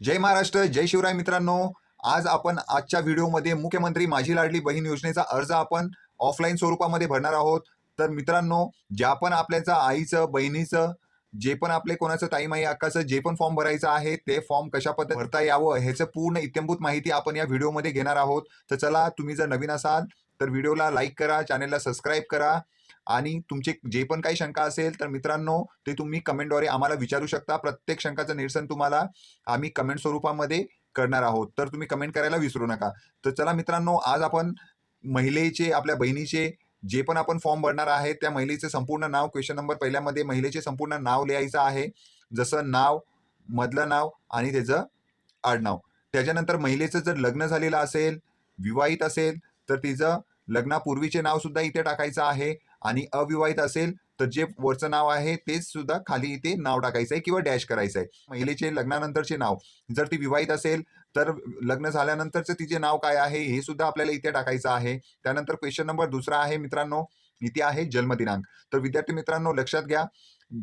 जय महाराष्ट्र जय शिवराय मित्रांनो. आज आपण आजच्या व्हिडिओमध्ये मुख्यमंत्री माझी लाडली बहीण योजनेचा अर्ज आपण ऑफलाईन स्वरूपामध्ये भरणार आहोत. तर मित्रांनो ज्या पण आपल्याचं आईचं बहिणीचं जे पण आपले कोणाचं ताईमाई अक्काचं जे पण फॉर्म भरायचं आहे ते फॉर्म कशा पद्धती भरता यावं ह्याचं पूर्ण इत्यंभूत माहिती आपण या व्हिडिओमध्ये घेणार आहोत. तर चला तुम्ही जर नवीन असाल तर व्हिडिओला लाईक करा चॅनेलला सबस्क्राईब करा. आणि तुमचे जे पण काही शंका असेल तर मित्रांनो ते तुम्ही कमेंटद्वारे आम्हाला विचारू शकता. प्रत्येक शंकाचं निरसन तुम्हाला आम्ही कमेंट स्वरूपामध्ये करणार आहोत. तर तुम्ही कमेंट करायला विसरू नका. तर चला मित्रांनो आज आपण महिलेचे आपल्या बहिणीचे जे पण आपण फॉर्म भरणार आहे त्या महिलेचे संपूर्ण नाव क्वेश्चन नंबर पहिल्यामध्ये महिलेचे संपूर्ण नाव लिहायचं आहे. जसं नाव मधलं नाव आणि त्याचं आडनाव. त्याच्यानंतर महिलेचं जर लग्न झालेलं असेल विवाहित असेल तर तिचं लग्नापूर्वीचे नाव सुद्धा इथे टाकायचं आहे. आणि अविवाहित असेल तर जे वरचं नाव आहे तेच सुद्धा खाली इथे नाव टाकायचं आहे किंवा डॅश करायचं आहे. महिलेचे लग्नानंतरचे नाव. जर ती विवाहित असेल तर लग्न झाल्यानंतरचं तिचे नाव काय आहे हे सुद्धा आपल्याला इथे टाकायचं आहे. त्यानंतर क्वेश्चन नंबर दुसरा आहे मित्रांनो इथे आहे जन्मदिनांक. तर विद्यार्थी मित्रांनो लक्षात घ्या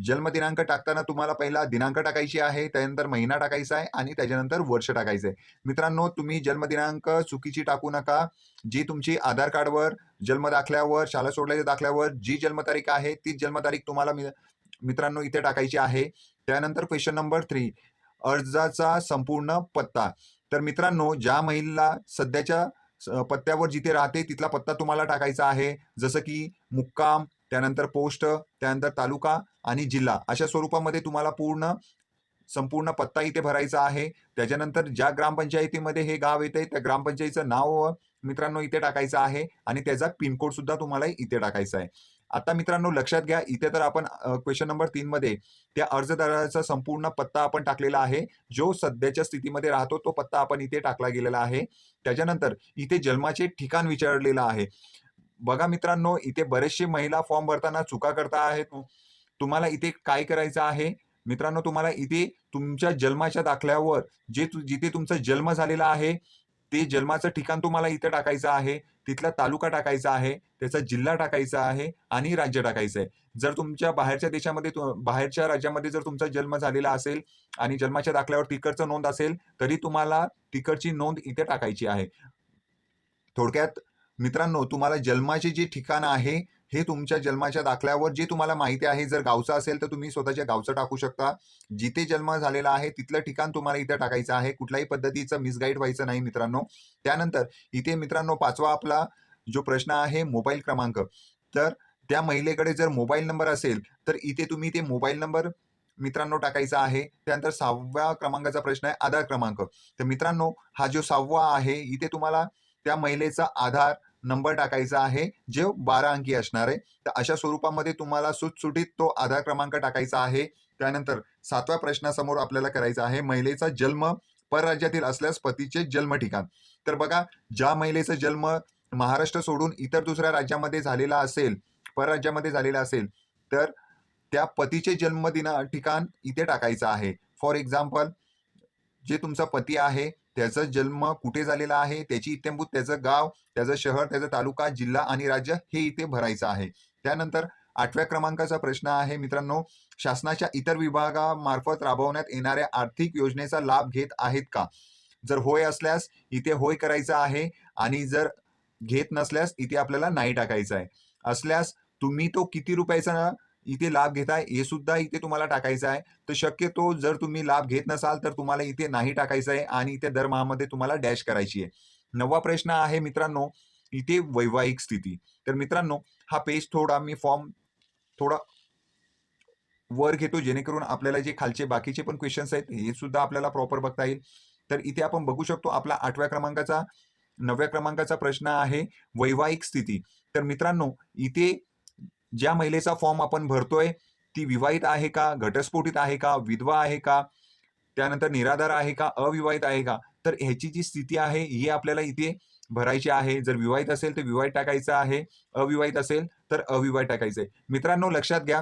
जन्मदिनांक टाकताना तुम्हाला पहिला दिनांक टाकायची आहे त्यानंतर महिना टाकायचा आहे आणि त्याच्यानंतर वर्ष टाकायचं आहे मित्रांनो तुम्ही जन्मदिनांक चुकीची टाकू नका. जी तुमची आधार कार्डवर जन्म दाखल्यावर शाळा सोडल्याच्या दाखल्यावर जी जन्मतारीख आहे तीच जन्मतारीख तुम्हाला मि- मित्रांनो इथे टाकायची आहे. त्यानंतर क्वेश्चन नंबर थ्री अर्जाचा संपूर्ण पत्ता. तर मित्रांनो ज्या महिला सध्याच्या स- पत्त्यावर जिथे राहते तिथला पत्ता तुम्हाला टाकायचा आहे. जसं की मुक्काम त्यानंतर पोस्ट त्यानंतर तालुका आणि जिल्हा. अशा स्वरूपामध्ये तुम्हाला पूर्ण संपूर्ण पत्ता इथे भरायचा आहे. त्याच्यानंतर ज्या ग्रामपंचायतीमध्ये हे गाव येते त्या ग्रामपंचायतीचं नाव मित्रांनो इथे टाकायचं आहे आणि त्याचा पिनकोड सुद्धा तुम्हाला इथे टाकायचा आहे. आता मित्रांनो लक्षात घ्या इथे तर आपण क्वेश्चन नंबर तीन मध्ये त्या अर्जदाराचा संपूर्ण पत्ता आपण टाकलेला आहे. जो सध्याच्या स्थितीमध्ये राहतो तो पत्ता आपण इथे टाकला गेलेला आहे. त्याच्यानंतर इथे जन्माचे ठिकाण विचारलेलं आहे. बघा मित्रांनो इथे बरेचसे महिला फॉर्म भरताना चुका करता आहेत. तुम्हाला इथे काय करायचं आहे? मित्रांनो तुम्हाला इथे तुमच्या जन्माच्या दाखल्यावर जे जिथे तुमचा जन्म झालेला आहे ते जन्माचं ठिकाण तुम्हाला इथे टाकायचं आहे. तिथला तालुका टाकायचा आहे त्याचा जिल्हा टाकायचा आहे आणि राज्य टाकायचं आहे. जर तुमच्या बाहेरच्या देशामध्ये बाहेरच्या राज्यामध्ये जर तुमचा जन्म झालेला असेल आणि जन्माच्या दाखल्यावर तिकडचं नोंद असेल तरी तुम्हाला तिकडची नोंद इथे टाकायची आहे. थोडक्यात मित्रांनो तुम्हाला जन्माचे जे ठिकाण आहे हे तुमच्या जन्माच्या दाखल्यावर जे तुम्हाला माहिती आहे जर गावचं असेल तर तुम्ही स्वतःच्या गावचं टाकू शकता. जिथे जन्म झालेला आहे तिथलं ठिकाण तुम्हाला इथे टाकायचं आहे. कुठल्याही पद्धतीचं मिसगाईड व्हायचं नाही मित्रांनो. त्यानंतर इथे मित्रांनो पाचवा आपला जो प्रश्न आहे मोबाईल क्रमांक. तर त्या महिलेकडे जर मोबाईल नंबर असेल तर इथे तुम्ही ते मोबाईल नंबर मित्रांनो टाकायचा आहे. त्यानंतर सहाव्या क्रमांकाचा प्रश्न आहे आधार क्रमांक. तर मित्रांनो हा जो सहावा आहे इथे तुम्हाला त्या महिलेचा आधार नंबर टाकायचा आहे. जे बारा अंकी असणार आहे तर अशा स्वरूपामध्ये तुम्हाला सुटसुटीत तो आधार क्रमांक टाकायचा आहे. त्यानंतर सातव्या प्रश्नासमोर आपल्याला करायचा आहे महिलेचा जन्म परराज्यातील असल्यास पतीचे जन्म ठिकाण. तर बघा ज्या महिलेचा जन्म महाराष्ट्र सोडून इतर दुसऱ्या राज्यामध्ये झालेला असेल परराज्यामध्ये झालेला असेल तर त्या पतीचे जन्मदिना ठिकाण इथे टाकायचं आहे. फॉर एक्झाम्पल जे तुमचा पती आहे त्याचा जन्म कुठे झालेला आहे? त्याची इत्यंभूत त्याचं गाव त्याचं शहर त्याचा तालुका जिल्हा आणि राज्य हे इथे भरायचं आहे. त्यानंतर आठव्या क्रमांकाचा प्रश्न आहे मित्रांनो. शासनाच्या इतर विभागामार्फत राबवण्यात येणाऱ्या आर्थिक योजनेचा लाभ घेत आहेत का? जर होय असल्यास इथे होय करायचं आहे आणि जर घेत नसल्यास इथे आपल्याला नाही टाकायचं आहे. असल्यास तुम्ही तो किती रुपयाचा इथे लाभ घेताय हे सुद्धा इथे तुम्हाला टाकायचं आहे. तर शक्यतो जर तुम्ही लाभ घेत नसाल तर तुम्हाला इथे नाही टाकायचं आहे आणि इथे दरमहामध्ये तुम्हाला डॅश करायची आहे. नववा प्रश्न आहे मित्रांनो इथे वैवाहिक स्थिती. तर मित्रांनो हा पेज थोडा मी फॉर्म थोडा वर घेतो जेणेकरून आपल्याला जे खालचे बाकीचे पण क्वेश्चन्स आहेत हे सुद्धा आपल्याला प्रॉपर बघता येईल. तर इथे आपण बघू शकतो आपला आठव्या क्रमांकाचा नवव्या क्रमांकाचा प्रश्न आहे वैवाहिक स्थिती. तर मित्रांनो इथे ज्या महिलेचा फॉर्म आपण भरतोय ती विवाहित आहे का घटस्फोटित आहे का विधवा आहे का त्यानंतर निराधार आहे का अविवाहित आहे का? तर ह्याची जी स्थिती आहे ही आपल्याला इथे भरायची आहे. जर विवाहित असेल तर विवाहित टाकायचं आहे. अविवाहित असेल तर अविवाहित टाकायचं आहे मित्रांनो लक्षात घ्या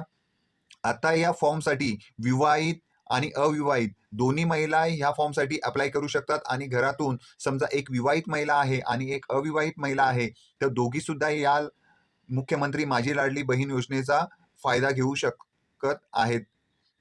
आता या फॉर्मसाठी विवाहित आणि अविवाहित दोन्ही महिला ह्या फॉर्मसाठी अप्लाय करू शकतात. आणि घरातून समजा एक विवाहित महिला आहे आणि एक अविवाहित महिला आहे तर दोघी सुद्धा या मुख्यमंत्री माझी लाडली बहीण योजनेचा फायदा घेऊ शकत आहेत.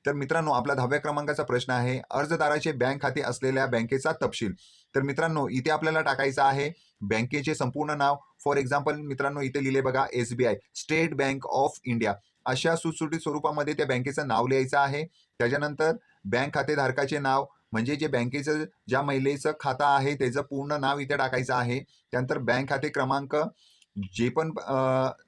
तर मित्रांनो आपला दहाव्या क्रमांकाचा प्रश्न आहे. अर्जदाराचे बँक खाते असलेल्या बँकेचा तपशील. तर मित्रांनो इथे आपल्याला टाकायचं आहे. बँकेचे संपूर्ण नाव. फॉर एक्झाम्पल मित्रांनो इथे लिहिले बघा S B I State Bank of India अशा सुटसुटीत स्वरूपामध्ये त्या बँकेचं नाव लिहायचं आहे. त्याच्यानंतर बँक खातेधारकाचे नाव म्हणजे जे बँकेचं ज्या महिलेचं खातं आहे त्याचं पूर्ण नाव इथे टाकायचं आहे. त्यानंतर बँक खाते क्रमांक जे पण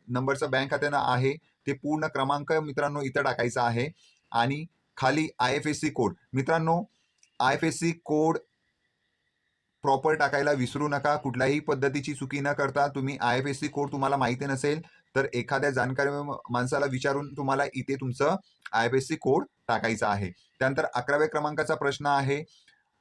नंबरचं बँक खात्यानं आहे ते पूर्ण क्रमांक मित्रांनो इथं टाकायचा आहे. आणि खाली I F S C code. मित्रांनो I F S C code proper टाकायला विसरू नका. कुठल्याही पद्धतीची चुकी न करता तुम्ही I F S C code तुम्हाला माहिती नसेल तर एखाद्या जाणकार माणसाला विचारून तुम्हाला इथे तुमचं I F S C code टाकायचा आहे. त्यानंतर अकराव्या क्रमांकाचा प्रश्न आहे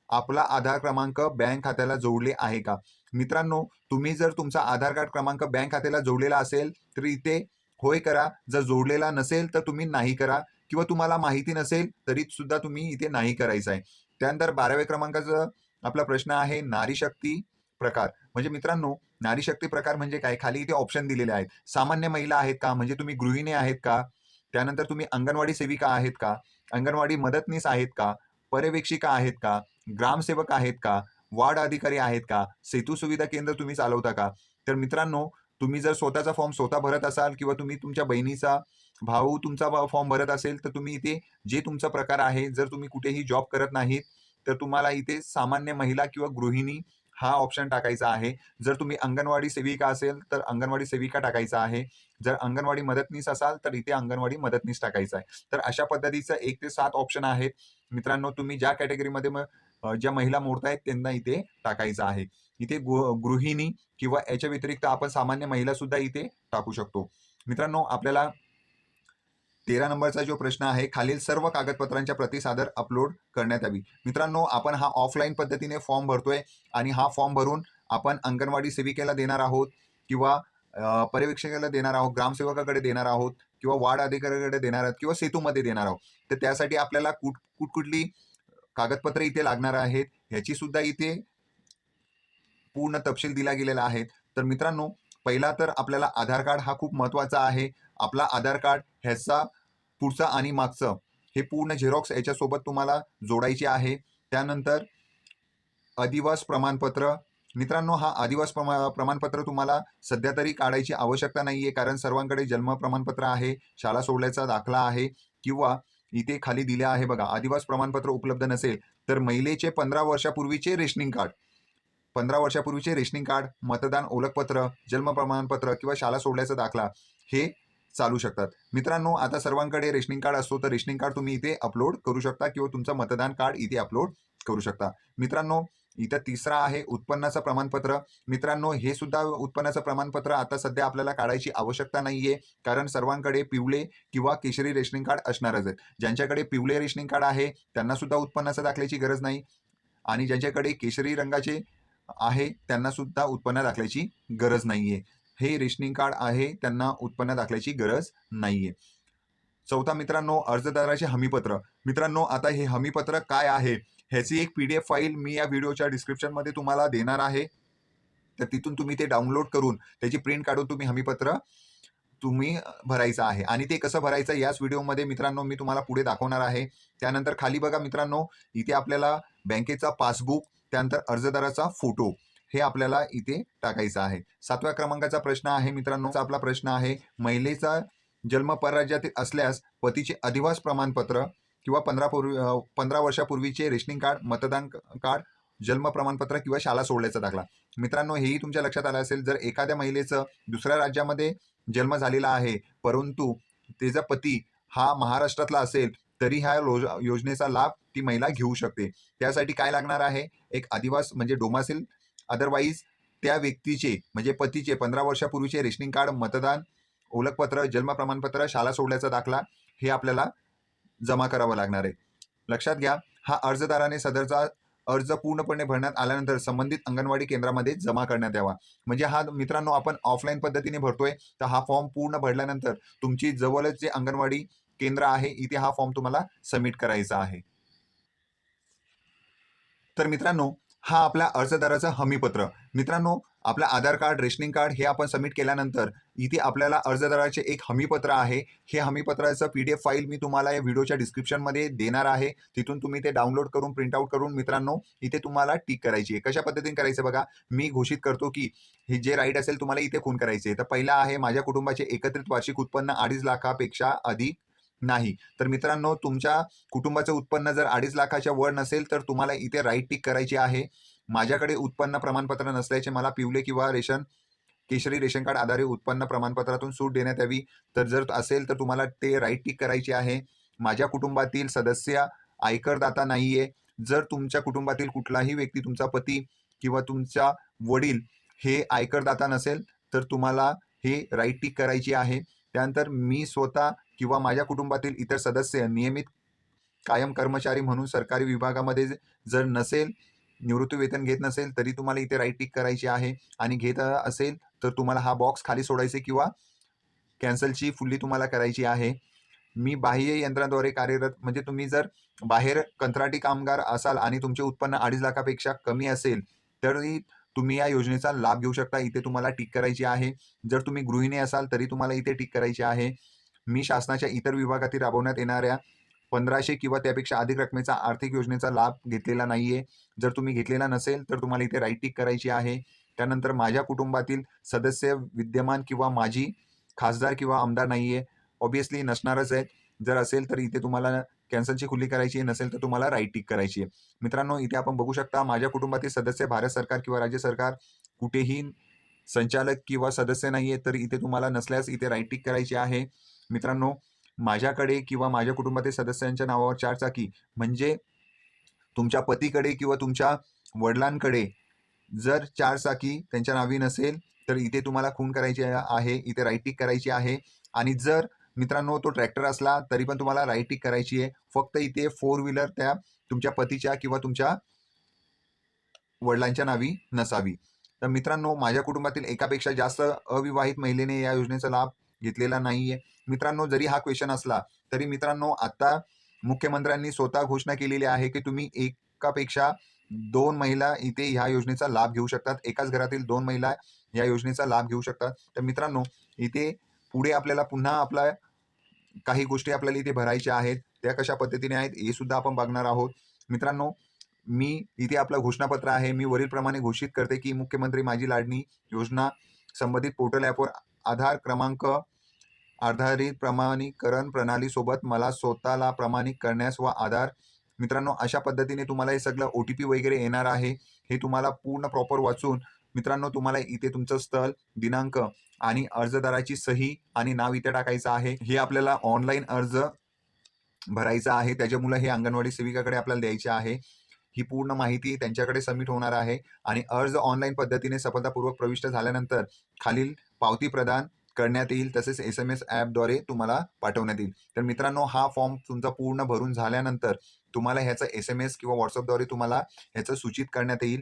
आपला आधार क्रमांक बँक खात्याला जोडले आहे का? मित्रांनो तुम्ही जर तुमचा आधार कार्ड क्रमांक बँक खात्याला जोडलेला असेल तर इथे होय करा. जर जोडलेला नसेल तर तुम्ही नाही करा. किंवा तुम्हाला माहिती नसेल तरी सुद्धा तुम्ही इथे नाही करायचं आहे. त्यानंतर बाराव्या क्रमांकाचा आपला प्रश्न आहे नारी शक्ती प्रकार. म्हणजे मित्रांनो नारी शक्ती प्रकार म्हणजे काय? खाली इथे ऑप्शन दिलेले आहेत. सामान्य महिला आहेत का? म्हणजे तुम्ही गृहिणी आहेत का? त्यानंतर तुम्ही अंगणवाडी सेविका आहेत का? अंगणवाडी मदतनीस आहेत का? पर्यवेक्षिका आहेत का? ग्रामसेवक आहेत का? वार्ड अधिकारी आहेत का? सेतू सुविधा केंद्र तुम्ही चालवता का? तर मित्रांनो तुम्ही जर स्वतःचा फॉर्म स्वतः भरत असाल किंवा तुम्ही तुमच्या बहिणीचा भाऊ तुमचा फॉर्म भरत असेल तर तुम्ही इथे जे तुमचा प्रकार आहे जर तुम्ही कुठेही जॉब करत नाहीत तर तुम्हाला इथे सामान्य महिला किंवा गृहिणी हा ऑप्शन टाकायचा आहे. जर तुम्ही अंगणवाडी सेविका असेल तर अंगणवाडी सेविका टाकायचा आहे. जर अंगणवाडी मदतनीस असाल तर इथे अंगणवाडी मदतनीस टाकायचा आहे. तर अशा पद्धतीचं एक ते सात ऑप्शन आहेत मित्रांनो तुम्ही ज्या कॅटेगरीमध्ये मग ज्या महिला मोडतायत त्यांना इथे टाकायचं आहे. इथे गृहिणी किंवा याच्या व्यतिरिक्त आपण सामान्य महिला सुद्धा इथे टाकू शकतो. मित्रांनो आपल्याला तेरा नंबरचा जो प्रश्न आहे खालील सर्व कागदपत्रांच्या प्रति सादर अपलोड करण्यात यावी. मित्रांनो आपण हा ऑफलाईन पद्धतीने फॉर्म भरतोय आणि हा फॉर्म भरून आपण अंगणवाडी सेविकेला देणार आहोत किंवा पर्यवेक्षकाला देणार आहोत ग्रामसेवकाकडे देणार आहोत किंवा वार्ड अधिकाऱ्याकडे देणार आहोत किंवा सेतूमध्ये देणार आहोत. तर त्यासाठी आपल्याला कुठ कुठकुठली कागदपत्र इथे लागणार आहेत ह्याची सुद्धा इथे पूर्ण तपशील दिला गेलेला आहे. तर मित्रांनो पहिला तर आपल्याला आधार कार्ड हा खूप महत्त्वाचा आहे. आपला आधार कार्ड ह्याचा पुढचा आणि मागचं हे पूर्ण झेरॉक्स याच्यासोबत तुम्हाला जोडायचे आहे. त्यानंतर अधिवास प्रमाणपत्र. मित्रांनो हा आदिवास प्रमा प्रमाणपत्र तुम्हाला सध्या तरी काढायची आवश्यकता नाही आहे कारण सर्वांकडे जन्म प्रमाणपत्र आहे शाळा सोडल्याचा दाखला आहे किंवा इथे खाली दिले आहे बघा. आदिवास प्रमाणपत्र उपलब्ध नसेल तर महिलेचे पंधरा वर्षापूर्वीचे रेशनिंग कार्ड. पंधरा वर्षापूर्वीचे रेशनिंग कार्ड मतदान ओळखपत्र जन्म प्रमाणपत्र किंवा शाळा सोडल्याचा दाखला हे चालू शकतात. मित्रांनो आता सर्वांकडे रेशनिंग कार्ड असतो तर रेशनिंग कार्ड तुम्ही इथे अपलोड करू शकता किंवा तुमचं मतदान कार्ड इथे अपलोड करू शकता. मित्रांनो इथं तिसरा आहे उत्पन्नाचं प्रमाणपत्र. मित्रांनो हे सुद्धा उत्पन्नाचं प्रमाणपत्र आता सध्या आपल्याला काढायची आवश्यकता नाहीये. कारण सर्वांकडे पिवळे किंवा केशरी रेशनिंग कार्ड असणारच आहेत. ज्यांच्याकडे पिवळे रेशनिंग कार्ड आहे त्यांना सुद्धा उत्पन्नाचं दाखल्याची गरज नाही. आणि ज्यांच्याकडे केशरी रंगाचे आहे त्यांना सुद्धा उत्पन्न दाखल्याची गरज नाहीये. हे रेशनिंग कार्ड आहे त्यांना उत्पन्न दाखल्याची गरज नाहीये. चौथा मित्रांनो अर्जदाराचे हमीपत्र. मित्रांनो आता हे हमीपत्र काय आहे? ह्याची एक पी डी एफ फाईल मी या व्हिडिओच्या डिस्क्रिप्शनमध्ये तुम्हाला देणार आहे. तर तिथून तुम्ही ते डाउनलोड करून त्याची प्रिंट काढून तुम्ही हमीपत्र तुम्ही भरायचं आहे. आणि ते कसं भरायचं याच व्हिडिओमध्ये मित्रांनो मी तुम्हाला पुढे दाखवणार आहे. त्यानंतर खाली बघा मित्रांनो इथे आपल्याला बँकेचा पासबुक त्यानंतर अर्जदाराचा फोटो हे आपल्याला इथे टाकायचं आहे. सातव्या क्रमांकाचा प्रश्न आहे मित्रांनो. आपला प्रश्न आहे महिलेचा जन्म परराज्यातील असल्यास पतीचे अधिवास प्रमाणपत्र किंवा पंधरा पूर्वी पंधरा वर्षापूर्वीचे रेशनिंग कार्ड मतदान कार्ड जन्म प्रमाणपत्र किंवा शाळा सोडल्याचा दाखला. मित्रांनो हेही तुमच्या लक्षात आलं असेल जर एखाद्या महिलेचं दुसऱ्या राज्यामध्ये जन्म झालेला आहे परंतु तिचा पती हा महाराष्ट्रातला असेल तरी ह्या रोज- योजनेचा लाभ ती महिला घेऊ शकते. त्यासाठी काय लागणार आहे? एक आदिवास म्हणजे डोमासिल. अदरवाईज त्या व्यक्तीचे म्हणजे पतीचे पंधरा वर्षापूर्वीचे रेशनिंग कार्ड मतदान ओळखपत्र जन्म प्रमाणपत्र शाळा सोडल्याचा दाखला हे आपल्याला जमा करावं लागणार आहे. लक्षात घ्या हा अर्जदाराने सदरचा अर्ज पूर्णपणे भरण्यात आल्यानंतर संबंधित अंगणवाडी केंद्रामध्ये जमा करण्यात यावा. म्हणजे हा मित्रांनो आपण ऑफलाईन पद्धतीने भरतोय तर हा फॉर्म पूर्ण भरल्यानंतर तुमची जवळच जे अंगणवाडी केंद्र आहे इथे हा फॉर्म तुम्हाला सबमिट करायचा आहे. तर मित्रांनो हा आपला अर्जदाराचं हमीपत्र. मित्रांनो आपलं आधार कार्ड रेशनिंग कार्ड हे आपण सबमिट केल्यानंतर इथे आपल्याला अर्जदाराचे एक हमीपत्र आहे. हे हमीपत्राचं पी डी एफ फाईल मी तुम्हाला या व्हिडिओच्या डिस्क्रिप्शनमध्ये देणार आहे. तिथून तुम्ही ते डाउनलोड करून प्रिंटआउट करून मित्रांनो इथे तुम्हाला टिक करायची आहे. कशा पद्धतीने करायचं बघा? मी घोषित करतो की हे जे राईट असेल तुम्हाला इथे खून करायचे तर पहिला आहे माझ्या कुटुंबाचे एकत्रित वार्षिक उत्पन्न अडीच लाखापेक्षा अधिक नाही. तर मित्रांनो तुमच्या कुटुंबाचं उत्पन्न जर अडीच लाखाच्या वर नसेल तर तुम्हाला इथे राईट टिक करायची आहे. माझ्याकडे उत्पन्न प्रमाणपत्र नसल्याचे मला पिवले किंवा रेशन केशरी रेशन कार्ड आधारे उत्पन्न प्रमाणपत्रातून सूट देण्यात यावी. तर जर असेल तर तुम्हाला ते राईट टिक करायची आहे. माझ्या कुटुंबातील सदस्य आयकरदाता नाहीये. जर तुमच्या कुटुंबातील कुठलाही व्यक्ती तुमचा पती किंवा तुमचा वडील हे आयकरदाता नसेल तर तुम्हाला हे राईट टिक करायची आहे. त्यानंतर मी स्वतः किंवा माझ्या कुटुंबातील इतर सदस्य नियमित कायम कर्मचारी म्हणून सरकारी विभागामध्ये जर नसेल निवृत्ती वेतन घेत नसेल तरी तुम्हाला इथे राईट टिक करायची आहे. आणि घेत असेल तर तुम्हाला हा बॉक्स खाली सोडायचे किंवा कॅन्सलची फुल्ली तुम्हाला करायची आहे. मी बाह्य यंत्राद्वारे कार्यरत म्हणजे तुम्ही जर बाहेर कंत्राटी कामगार असाल आणि तुमचे उत्पन्न अडीच लाखापेक्षा कमी असेल तरी तुम्ही या योजनेचा लाभ घेऊ शकता. इथे तुम्हाला टिक करायची आहे. जर तुम्ही गृहिणी असाल तरी तुम्हाला इथे टिक करायची आहे. मी शासनाच्या इतर विभागातील राबवण्यात येणाऱ्या पंधराशे किंवा त्यापेक्षा अधिक रकमेचा आर्थिक योजनेचा लाभ घेतलेला नाहीये. जर तुम्ही घेतलेला नसेल तर तुम्हाला इथे राईट टिक करायची आहे. त्यानंतर माझ्या कुटुंबातील सदस्य विद्यमान किंवा माझी खासदार किंवा आमदार नाहीये. ऑब्विसली नसणारच आहे जर असेल तर इथे तुम्हाला कॅन्सलची खुली करायची आहे. नसेल तर तुम्हाला राईट टिक करायची आहे. मित्रांनो इथे आपण बघू शकता माझ्या कुटुंबातील सदस्य भारत सरकार किंवा राज्य सरकार कुठेही संचालक किंवा सदस्य नाहीये तर इथे तुम्हाला नसल्यास इथे राईट टिक करायची आहे. मित्रांनो माझ्याकडे किंवा माझ्या कुटुंबातील सदस्यांच्या नावावर चारचाकी म्हणजे तुमच्या पतीकडे किंवा तुमच्या वडिलांकडे जर चारचाकी त्यांच्या नावी नसेल तर इथे तुम्हाला खून करायची आहे इथे राईट करायची आहे. आणि जर मित्रांनो तो ट्रॅक्टर असला तरी पण तुम्हाला राईट करायची आहे. फक्त इथे फोर व्हीलर त्या तुमच्या पतीच्या किंवा तुमच्या वडिलांच्या नावी नसावी. तर मित्रांनो माझ्या कुटुंबातील एकापेक्षा जास्त अविवाहित महिलेने या योजनेचा लाभ घेतलेला नाहीये. मित्रांनो जरी हा क्वेश्चन असला तरी मित्रांनो आता मुख्यमंत्र्यांनी स्वतः घोषणा केलेली आहे की तुम्ही एकापेक्षा दोन महिला इथे ह्या योजनेचा लाभ घेऊ शकतात. एकाच घरातील दोन महिला या योजनेचा लाभ घेऊ शकतात. तर मित्रांनो इथे पुढे आपल्याला पुन्हा आपला काही गोष्टी आपल्याला इथे भरायच्या आहेत. त्या कशा पद्धतीने आहेत हे सुद्धा आपण बघणार आहोत. मित्रांनो मी इथे आपलं घोषणापत्र आहे. मी वरीलप्रमाणे घोषित करते की मुख्यमंत्री माझी लाडणी योजना संबंधित पोर्टल ॲपवर आधार क्रमांक आधारित प्रमाणीकरण प्रणालीसोबत मला स्वतःला प्रमाणित करण्यास व आधार मित्रांनो अशा पद्धतीने तुम्हाला हे सगळं ओ टी पी वगैरे येणार आहे हे तुम्हाला पूर्ण प्रॉपर वाचून मित्रांनो तुम्हाला इथे तुमचं स्थळ दिनांक आणि अर्जदाराची सही आणि नाव इथे टाकायचं आहे. हे आपल्याला ऑनलाईन अर्ज भरायचा आहे. त्याच्यामुळे हे अंगणवाडी सेविकाकडे आपल्याला द्यायचे आहे. ही पूर्ण माहिती त्यांच्याकडे सबमिट होणार आहे आणि अर्ज ऑनलाईन पद्धतीने सफलतापूर्वक प्रविष्ट झाल्यानंतर खालील पावती प्रदान करण्यात येईल तसेच एस एम एस ॲपद्वारे तुम्हाला पाठवण्यात येईल. तर मित्रांनो हा फॉर्म तुमचा पूर्ण भरून झाल्यानंतर तुम्हाला ह्याचा एस एम एस किंवा व्हॉट्सअपद्वारे तुम्हाला ह्याचं सूचित करण्यात येईल.